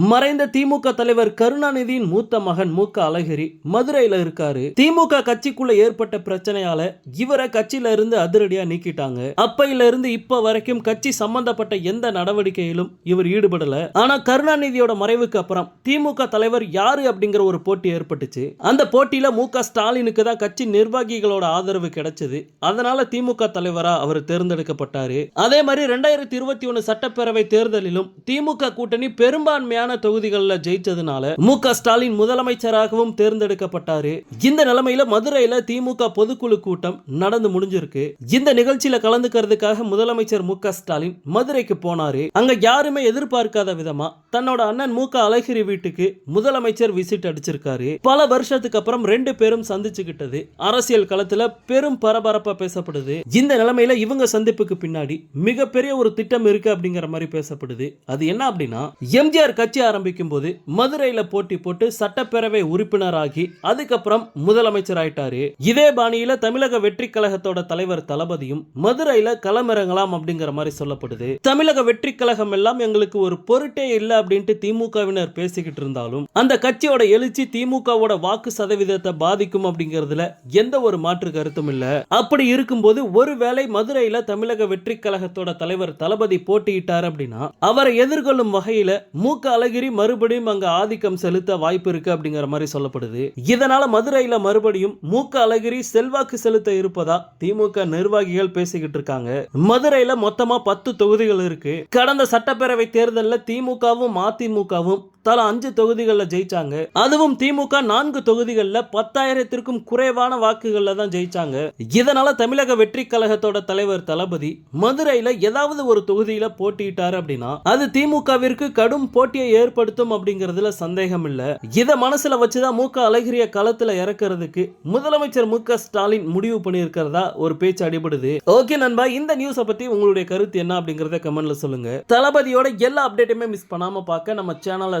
மறைந்த திமுக தலைவர் கருணாநிதியின் மூத்த மகன் மு க அழகிரி மதுரையில இருக்காரு. திமுக கட்சிக்குள்ள ஏற்பட்ட பிரச்சனையால இவரை கட்சியில இருந்து அதிரடியா நீக்கிட்டாங்க. அப்பையில இருந்து இப்ப வரைக்கும் கட்சி சம்பந்தப்பட்ட எந்த நடவடிக்கையிலும் இவர் ஈடுபடல. ஆனா கருணாநிதியோட மறைவுக்கு அப்புறம் திமுக தலைவர் யாரு அப்படிங்கிற ஒரு போட்டி ஏற்பட்டுச்சு. அந்த போட்டியில மு க ஸ்டாலினுக்கு தான் கட்சி நிர்வாகிகளோட ஆதரவு கிடைச்சது. அதனால திமுக தலைவரா அவர் தேர்ந்தெடுக்கப்பட்டாரு. அதே மாதிரி ரெண்டாயிரத்தி இருபத்தி ஒன்னு சட்டப்பேரவை தேர்தலிலும் திமுக கூட்டணி பெரும்பான்மையான தொகுதிகளில் ஜெயிச்சதுனால மு ஸ்டாலின் முதலமைச்சராகவும் தேர்ந்தெடுக்கப்பட்டாரு. இந்த நிலைமையில மதுரையில திமுக பொதுக்குழு கூட்டம் நடந்து முடிஞ்சிருக்கு. இந்த நிகழ்ச்சியில கலந்துக்கிறதுக்காக முதலமைச்சர் மு ஸ்டாலின் மதுரைக்கு போனாரு. அங்க யாருமே எதிர்பார்க்காத விதமா தன்னோட அண்ணன் மு அழகிரி வீட்டுக்கு முதலமைச்சர் விசிட் அடிச்சிருக்காரு. பல வருஷத்துக்கு அப்புறம் ரெண்டு பேரும் சந்திச்சுக்கிட்டது. அரசியல் களத்துல பெரும் பரபரப்பா பேசப்படுது. இந்த நிலைமையில இவங்க சந்திப்புக்கு பின்னாடி மிகப்பெரிய ஒரு திட்டம் இருக்கு அப்படிங்கிற மாதிரி பேசப்படுது. அது என்ன அப்படின்னா எம்ஜிஆர் கட்சி ஆரம்பிக்கும் போது மதுரையில போட்டி போட்டு சட்டப்பேரவை உறுப்பினராகி அதுக்கப்புறம் முதலமைச்சர் ஆயிட்டாரு இதே பாணியில தமிழக வெற்றி கழகத்தோட தலைவர் தளபதியும் மதுரையில களமிறங்கலாம் அப்படிங்கிற மாதிரி சொல்லப்படுது. தமிழக வெற்றி கழகம் எல்லாம் எங்களுக்கு ஒரு பொருட்டே இல்லை அப்படின்ட்டு திமுகவினர் பேசிக்கிட்டு இருந்தாலும் அந்த கட்சியோட எழுச்சி திமுகவோட வாக்கு சதவீதத்தை பாதிக்கும் அப்படிங்கிறதுல எந்த ஒரு மாற்று கருத்தும் இல்ல. அப்படி இருக்கும்போது ஒருவேளை மதுரையில தமிழக வெற்றி கழகத்தோட தலைவர் தளபதி போட்டியிட்டார் அப்படின்னா அவரை எதிர்கொள்ளும் வகையில மூக்க அழகிரி மறுபடியும் அங்க ஆதிக்கம் செலுத்த வாய்ப்பு இருக்கு அப்படிங்கிற மாதிரி சொல்லப்படுது. இதனால மதுரையில மறுபடியும் மு க அழகிரி செல்வாக்கு செலுத்த இருப்பதா திமுக நிர்வாகிகள் பேசிக்கிட்டு இருக்காங்க. மதுரையில மொத்தமா பத்து தொகுதிகள் இருக்கு. கடந்த சட்டப்பேரவை தேர்தலில் திமுகவும் அதிமுகவும் தலா அஞ்சு தொகுதிகளில் ஜெயிச்சாங்க. அதுவும் திமுக நான்கு தொகுதிகளில் பத்தாயிரத்திற்கும் குறைவான வாக்குகளில் தான் ஜெயிச்சாங்க. இதனால தமிழக வெற்றி கழகத்தோட தலைவர் தளபதி மதுரையில் ஏதாவது ஒரு தொகுதியில போட்டியிட்டார் அப்படின்னா அது திமுகவிற்கு கடும் போட்டியை ஏற்படுத்தும் அப்படிங்கிறதுல சந்தேகம் இல்ல. இதை மனசுல வச்சுதான் மு க அழகிரிய களத்துல இறக்குறதுக்கு முதலமைச்சர் மு க ஸ்டாலின் முடிவு பண்ணியிருக்கிறதா ஒரு பேச்சு அடிபடுது. ஓகே நண்பா இந்த நியூஸை பத்தி உங்களுடைய கருத்து என்ன அப்படிங்கறத கமெண்ட்ல சொல்லுங்க. தளபதியோட எல்லா அப்டேட்டுமே மிஸ் பண்ணாம பார்க்க நம்ம சேனலை